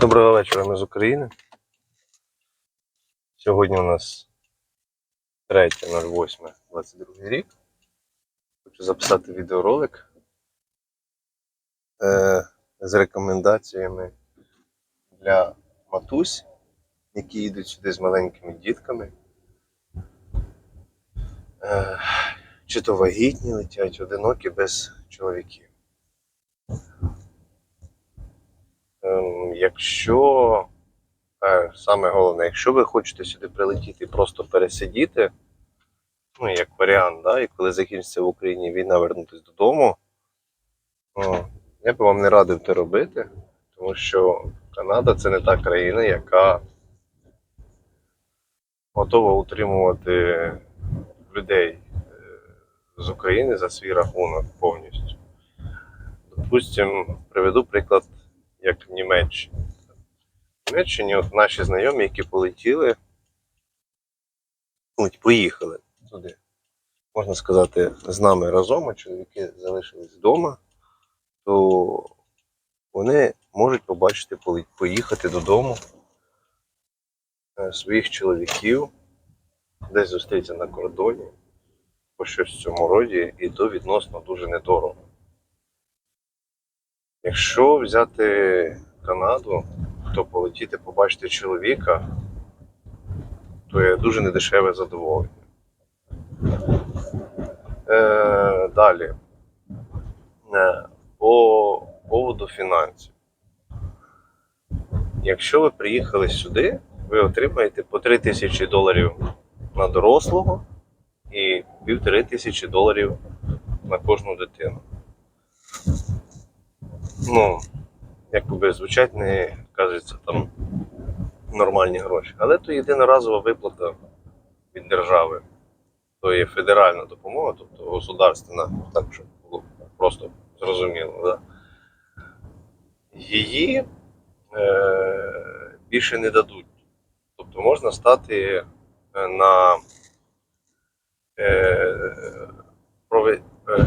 Доброго вечора, ми з України. Сьогодні у нас 3.08.22 рік. Хочу записати відеоролик е, з рекомендаціями для матусь, які їдуть сюди з маленькими дітками. Е, чи то вагітні летять, одинокі без чоловіків. Якщо е, саме головне, якщо ви хочете сюди прилетіти і просто пересидіти, ну як варіант, да, і коли закінчиться в Україні війна, вернутися додому, я би вам не радив це робити, тому що Канада це не та країна, яка готова утримувати людей е, з України за свій рахунок повністю. Допустим, приведу приклад як в Німеччині. В Німеччині от наші знайомі, які полетіли, ну, поїхали туди. Можна сказати, з нами разом, а чоловіки залишились вдома, то вони можуть побачити, поїхати додому е, своїх чоловіків, десь зустрітися на кордоні, по щось в цьому роді, і то відносно дуже недорого. Якщо взяти Канаду, то полетіти побачити чоловіка, то є дуже недешеве задоволення. Е, далі. Е, по поводу фінансів. Якщо ви приїхали сюди, ви отримаєте по 3 тисячі доларів на дорослого і півтори тисячі доларів на кожну дитину ну, якби звучать не кажеться там нормальні гроші. Але то єдиноразова виплата від держави. То є федеральна допомога, тобто государственна, так щоб було просто зрозуміло. Да? Її е, більше не дадуть. Тобто можна стати е, на е, прови- е,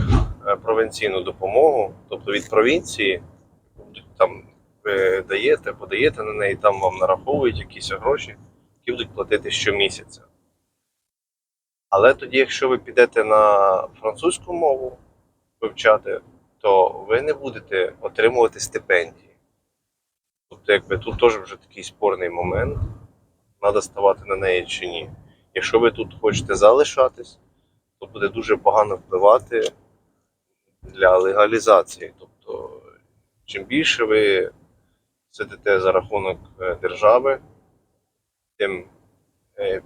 провінційну допомогу, тобто від провінції там ви даєте, подаєте на неї, там вам нараховують якісь гроші, які будуть платити щомісяця. Але тоді, якщо ви підете на французьку мову вивчати, то ви не будете отримувати стипендії. Тобто, якби тут теж вже такий спорний момент, треба ставати на неї чи ні. Якщо ви тут хочете залишатись, то буде дуже погано впливати для легалізації. Тобто, чим більше ви сидите за рахунок е, держави, тим, е,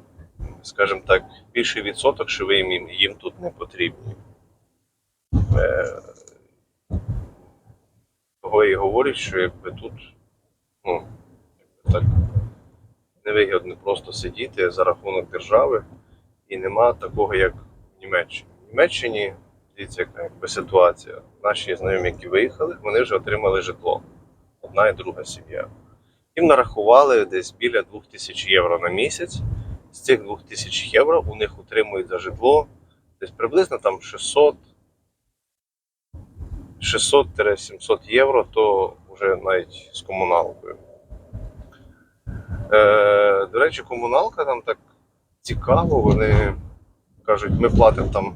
скажімо так, більший відсоток, що ви їм, їм тут не потрібні. Е, Того і говорять, що якби тут, ну, якби так, невигідно просто сидіти за рахунок держави, і нема такого, як в Німеччині. В Німеччині, дивіться, яка якби ситуація. Наші знайомі, які виїхали, вони вже отримали житло. Одна і друга сім'я. Їм нарахували десь біля 2000 євро на місяць. З цих 2000 євро у них утримують за житло десь приблизно там 600 600-700 євро, то вже навіть з комуналкою. Е, до речі, комуналка там так цікаво, вони кажуть, ми платимо там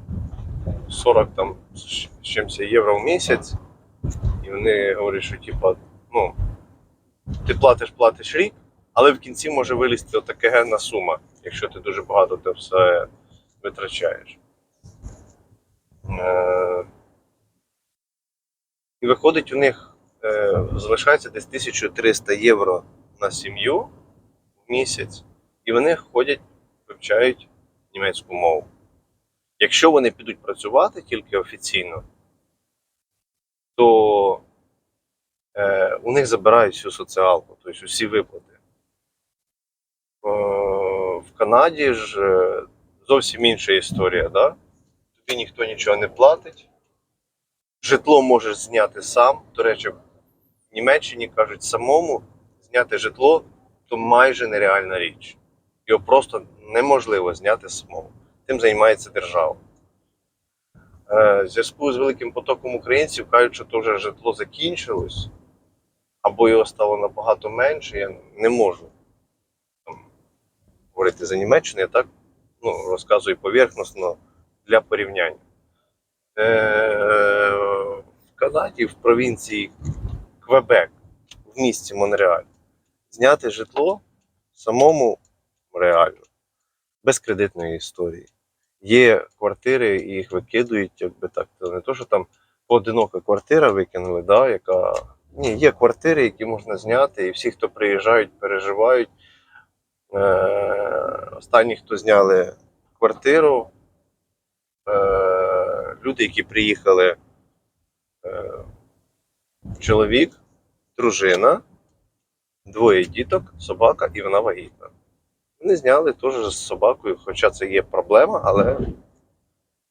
40 там, з чимось євро в місяць, і вони говорять, що типа, ну, ти платиш, платиш рік, але в кінці може вилізти отака генна сума, якщо ти дуже багато це все витрачаєш. Е, і виходить, у них е, залишається десь 1300 євро на сім'ю в місяць, і вони ходять, вивчають німецьку мову. Якщо вони підуть працювати тільки офіційно, то е, у них забирають всю соціалку, тобто всі виплати. Е, в Канаді ж е, зовсім інша історія, да? тобі ніхто нічого не платить. Житло можеш зняти сам. До речі, в Німеччині кажуть, самому зняти житло то майже нереальна річ. Його просто неможливо зняти самому. Тим займається держава. Е, В зв'язку з великим потоком українців кажуть, що то вже житло закінчилось, або його стало набагато менше, я не можу там, говорити за Німеччину, я так ну, розказую поверхносно для порівняння. Е, в Канаді, в провінції Квебек, в місті Монреаль, зняти житло самому реально, без кредитної історії. Є квартири, і їх викидують, якби так. Не то, що там поодинока квартира викинули, да, яка. Ні, є квартири, які можна зняти, і всі, хто приїжджають, переживають. Е, останні, хто зняли квартиру, е, люди, які приїхали, е, чоловік, дружина, двоє діток, собака і вона вагітна. Вони зняли теж з собакою, хоча це є проблема, але,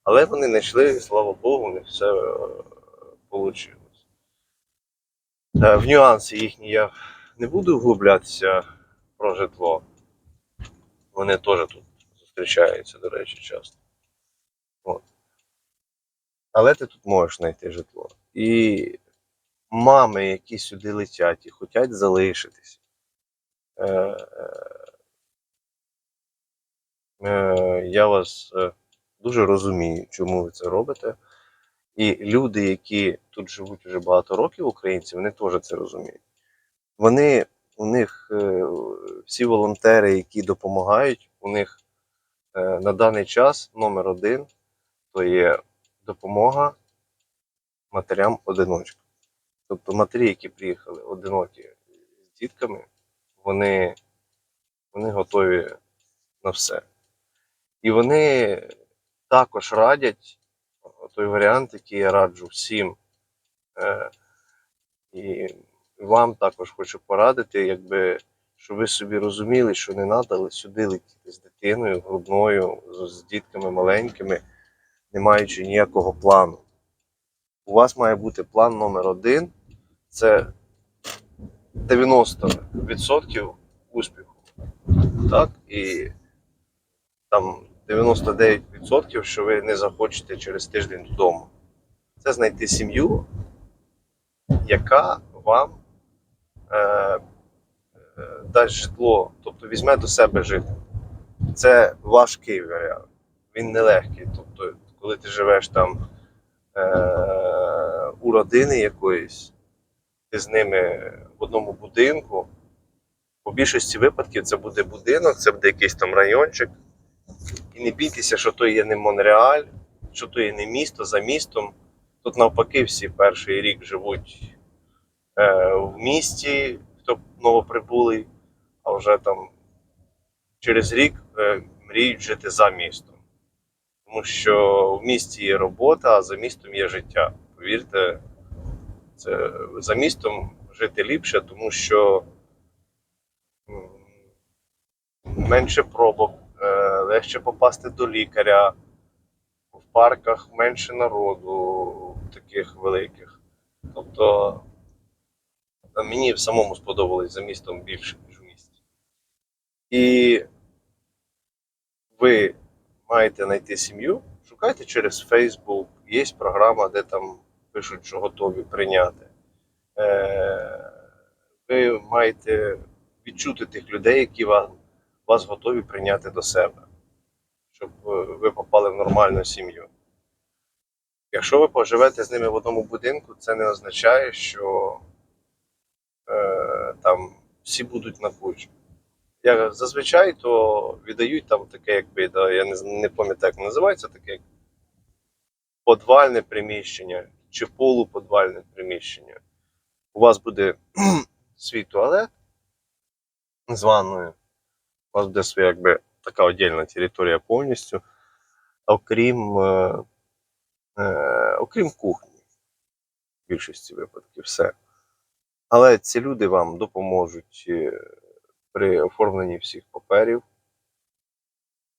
але вони знайшли, слава Богу, них все вийшло. В нюанси їхні я не буду вглублятися про житло. Вони теж тут зустрічаються, до речі, часто. От. Але ти тут можеш знайти житло. І мами, які сюди летять і хочуть залишитись. Е, е, е, я вас е, дуже розумію, чому ви це робите. І люди, які тут живуть вже багато років, українці, вони теж це розуміють. Вони, у них е, всі волонтери, які допомагають, у них е, на даний час номер один то є допомога матерям-одиночкам. Тобто матері, які приїхали одинокі з дітками, вони, вони готові на все. І вони також радять той варіант, який я раджу всім. Е, і вам також хочу порадити, якби, щоб ви собі розуміли, що не треба сюди летіти з дитиною, грудною, з, дітками маленькими, не маючи ніякого плану. У вас має бути план номер один це 90% успіху. Так? І там 99%, що ви не захочете через тиждень додому. Це знайти сім'ю, яка вам е, е, дасть житло, тобто візьме до себе жити. Це важкий варіант. Він нелегкий. Тобто, коли ти живеш там е, у родини якоїсь, ти з ними в одному будинку. У більшості випадків це буде будинок, це буде якийсь там райончик. І не бійтеся, що то є не Монреаль, що то є не місто за містом. Тут навпаки всі перший рік живуть е, в місті, хто новоприбулий, а вже там через рік е, мріють жити за містом. Тому що в місті є робота, а за містом є життя. Повірте, це за містом жити ліпше, тому що менше пробок, легше попасти до лікаря, в парках менше народу таких великих. Тобто мені самому сподобалось за містом більше, ніж в місті. І ви маєте знайти сім'ю, шукайте через Facebook, є програма, де там пишуть, що готові прийняти. Е, ви маєте відчути тих людей, які вас готові прийняти до себе, щоб е, ви попали в нормальну сім'ю. Якщо ви поживете з ними в одному будинку, це не означає, що е, там всі будуть на кучі. Як зазвичай то віддають там таке, якби, да, я не, не пам'ятаю, як називається, таке як подвальне приміщення чи полуподвальне приміщення. У вас буде свій туалет з ванною, у вас буде своя якби, така окрема територія повністю, окрім, е, е, окрім кухні, в більшості випадків, все. Але ці люди вам допоможуть е, при оформленні всіх паперів,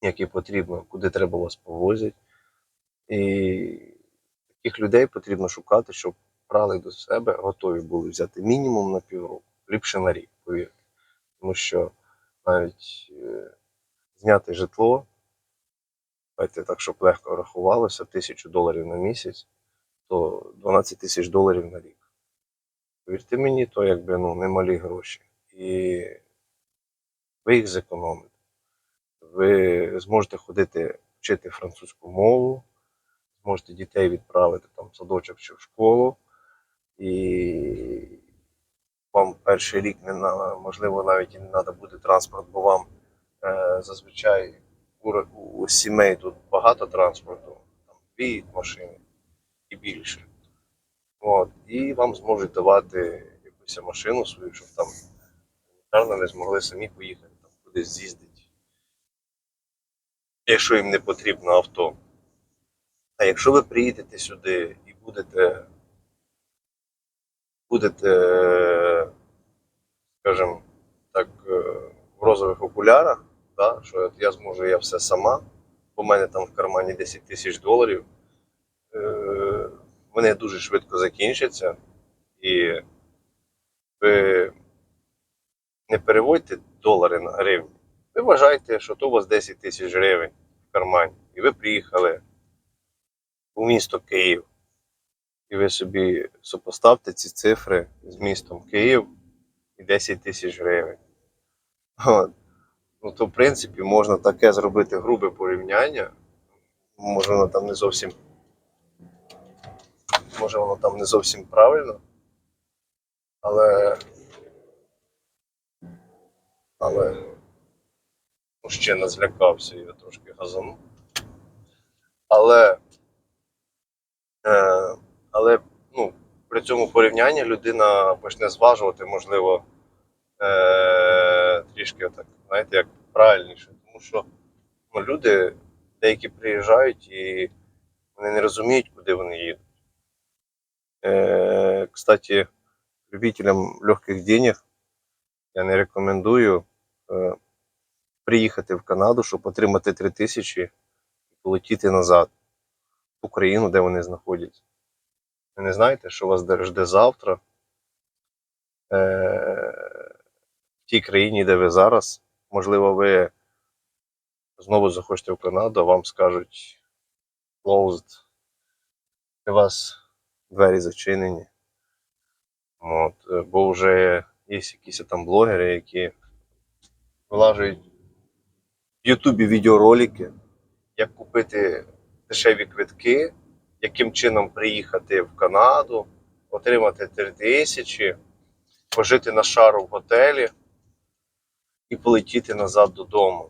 які потрібно, куди треба вас повозять. І таких людей потрібно шукати, щоб брали до себе, готові були взяти мінімум на півроку, ліпше на рік, повірте. Тому що навіть е, зняти житло, давайте так, щоб легко рахувалося, тисячу доларів на місяць, то 12 тисяч доларів на рік. Повірте мені, то якби ну, немалі гроші. І ви їх зекономите. Ви зможете ходити вчити французьку мову, зможете дітей відправити там в садочок чи в школу. І вам перший рік не можливо навіть і не треба буде транспорт, бо вам зазвичай у, у сімей тут багато транспорту, там дві машини і більше. От, і вам зможуть давати якусь машину свою, щоб там елементарно не змогли самі поїхати там, кудись з'їздити. Якщо їм не потрібно авто. А якщо ви приїдете сюди і будете, будете, скажімо так, е, в розових окулярах, да, що я зможу я все сама, бо в мене там в кармані 10 тисяч доларів, е, вони дуже швидко закінчаться, і ви не переводьте долари на гривні. Ви вважаєте, що то у вас 10 тисяч гривень в кармані, і ви приїхали у місто Київ. І ви собі супоставте ці цифри з містом Київ і 10 тисяч гривень. От. Ну, то, в принципі, можна таке зробити грубе порівняння. Може, воно там не зовсім. Може, воно там не зовсім правильно. Але. Але. Мужчина злякався, я трошки газанув. Але. Е, але ну, при цьому порівнянні людина почне зважувати, можливо, е, трішки так, знаєте, як правильніше. Тому що ну, люди деякі приїжджають і вони не розуміють, куди вони їдуть. Е, кстати, любителям легких денег я не рекомендую е, приїхати в Канаду, щоб отримати 3 тисячі і полетіти назад в Україну, де вони знаходяться. Ви не знаєте, що вас де- жде завтра е, тій країні, де ви зараз. Можливо, ви знову захочете в Канаду, вам скажуть closed. У вас двері зачинені. От, е, бо вже є якісь там блогери, які вилажують в Ютубі відеоролики, як купити дешеві квитки, яким чином приїхати в Канаду, отримати 3 тисячі, пожити на шару в готелі і полетіти назад додому.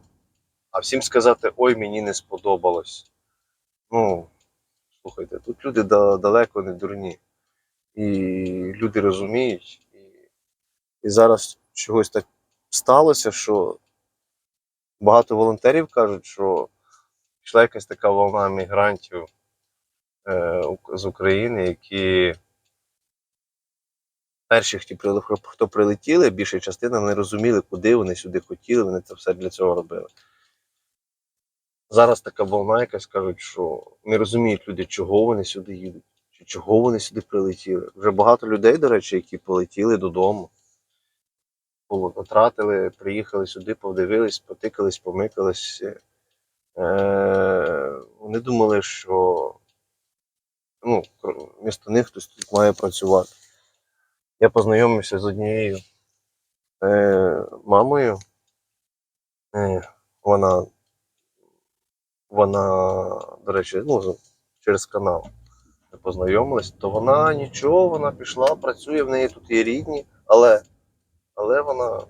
А всім сказати, ой, мені не сподобалось. Ну, слухайте, тут люди далеко не дурні. І люди розуміють. І, і зараз чогось так сталося, що багато волонтерів кажуть, що пішла якась така волна мігрантів е, з України, які перші, хто прилетіли, більша частина не розуміли, куди вони сюди хотіли, вони це все для цього робили. Зараз така волна, якась кажуть, що не розуміють люди, чого вони сюди їдуть, чи чого вони сюди прилетіли. Вже багато людей, до речі, які полетіли додому, потратили, приїхали сюди, подивились, потикались, помикались. Е, вони думали, що ну, вмісто них хтось тут має працювати. Я познайомився з однією е, мамою. Е, вона, вона, до речі, ну, через канал ми познайомились, то вона нічого, вона пішла, працює, в неї тут є рідні, але, але вона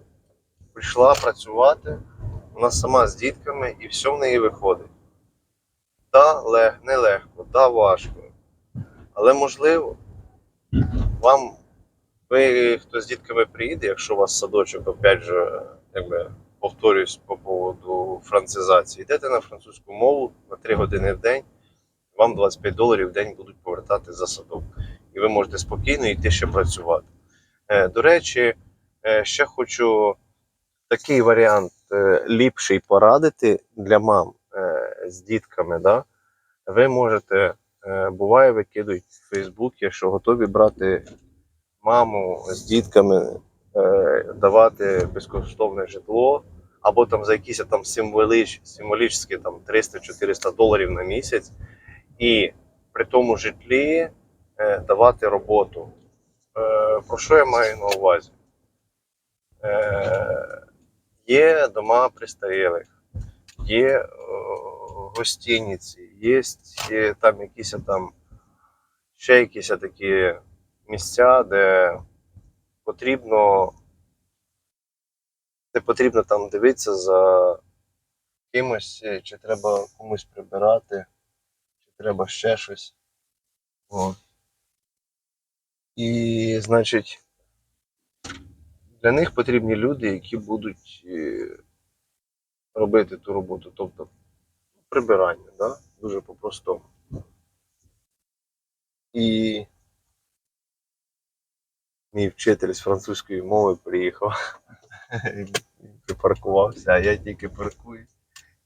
прийшла працювати, вона сама з дітками і все в неї виходить. Та лег, нелегко, та важко. Але можливо, вам ви хто з дітками приїде, якщо у вас садочок, опять же, якби повторюсь по поводу францизації, йдете на французьку мову на 3 години в день, вам 25 доларів в день будуть повертати за садок. І ви можете спокійно йти ще працювати. Е, до речі, е, ще хочу такий варіант е, ліпший порадити для мам з дітками. Да? Ви можете, буває, викидують в Фейсбуці, що готові брати маму з дітками, е, давати безкоштовне житло, або там за якісь там символіч, символічні там 300-400 доларів на місяць, і при тому житлі е, давати роботу. Е, про що я маю на увазі? Є дома престарілих, є гостиниці, є там якісь там ще якісь такі місця, де потрібно, де потрібно там дивитися за кимось, е, чи треба комусь прибирати, чи треба ще щось. От. І, значить, для них потрібні люди, які будуть е, робити ту роботу, тобто прибирання, да? дуже по-простому. І мій вчитель з французької мови приїхав, припаркувався, а я тільки паркуюсь.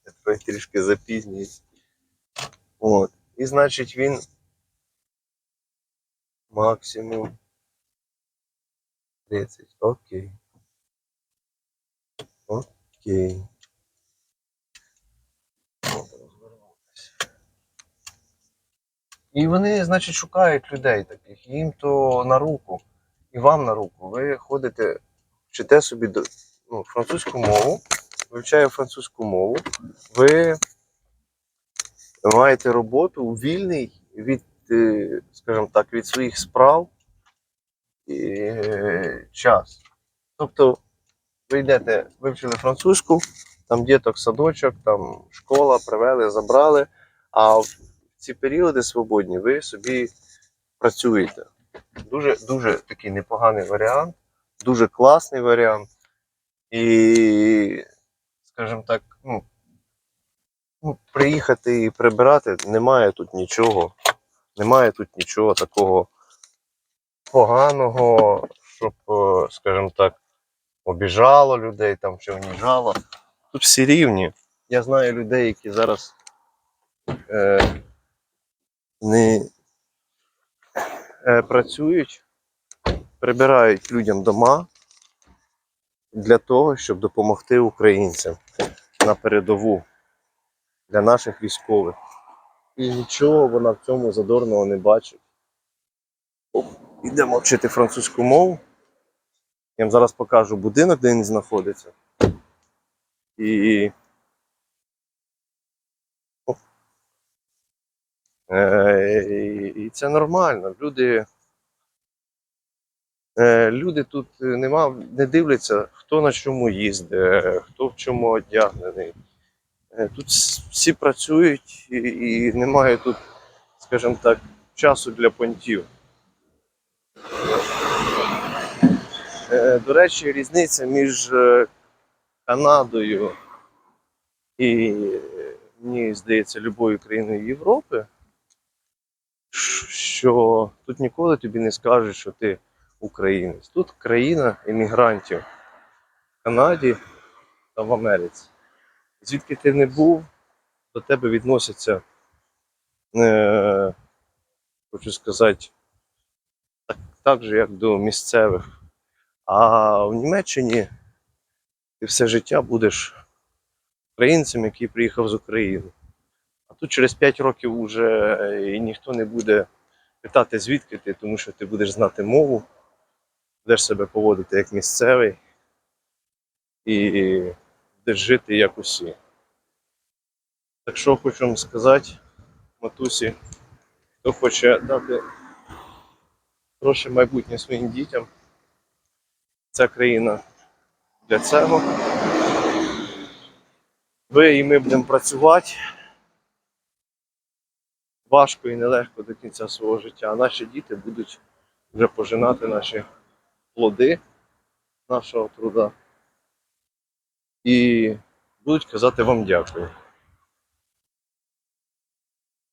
Я трохи трішки запізнююсь. От. І значить він максимум 30. Окей. Окей. І вони, значить, шукають людей таких. Їм то на руку, і вам на руку. Ви ходите, вчите собі ну, французьку мову, вивчає французьку мову, ви маєте роботу вільний від, е, скажімо так, від своїх справ е, час. Тобто ви йдете, вивчили французьку, там діток садочок, там школа, привели, забрали. А в ці періоди свободні ви собі працюєте. Дуже, дуже такий непоганий варіант, дуже класний варіант. І, скажімо так, ну, ну, приїхати і прибирати немає тут нічого. Немає тут нічого такого поганого, щоб, е, скажімо так, обіжало людей там чи уніжало. Тут всі рівні. Я знаю людей, які зараз е, не працюють, прибирають людям дома для того, щоб допомогти українцям на передову для наших військових. І нічого вона в цьому задорного не бачить. Оп, Йдемо вчити французьку мову. Я вам зараз покажу будинок, де він знаходиться. І. Оп. Е, і- і це нормально. Люди. Е, люди тут нема, не дивляться, хто на чому їздить, е, хто в чому одягнений. Е, Тут всі працюють і, немає тут, скажімо так, часу для понтів. Е, До речі, різниця між е, Канадою і, е, мені здається, любою країною Європи, що тут ніколи тобі не скажуть, що ти українець. Тут країна емігрантів в Канаді та в Америці. Звідки ти не був, до тебе відносяться, е, хочу сказати, так, так же, як до місцевих. А в Німеччині ти все життя будеш українцем, який приїхав з України. А тут через 5 років вже і ніхто не буде питати, звідки ти, тому що ти будеш знати мову, будеш себе поводити як місцевий і будеш жити як усі. Так що хочу вам сказати, матусі, хто хоче дати гроші майбутнє своїм дітям, ця країна для цього. Ви і ми будемо працювати важко і нелегко до кінця свого життя. А наші діти будуть вже пожинати наші плоди нашого труда. І будуть казати вам дякую.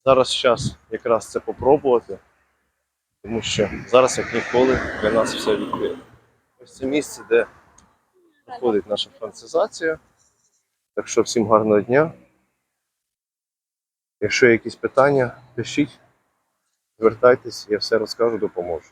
Зараз час якраз це попробувати, тому що зараз, як ніколи, для нас все відкрито. Ось це місце, де проходить наша францизація. Так що всім гарного дня. Якщо є якісь питання, пишіть, звертайтесь, я все розкажу, допоможу.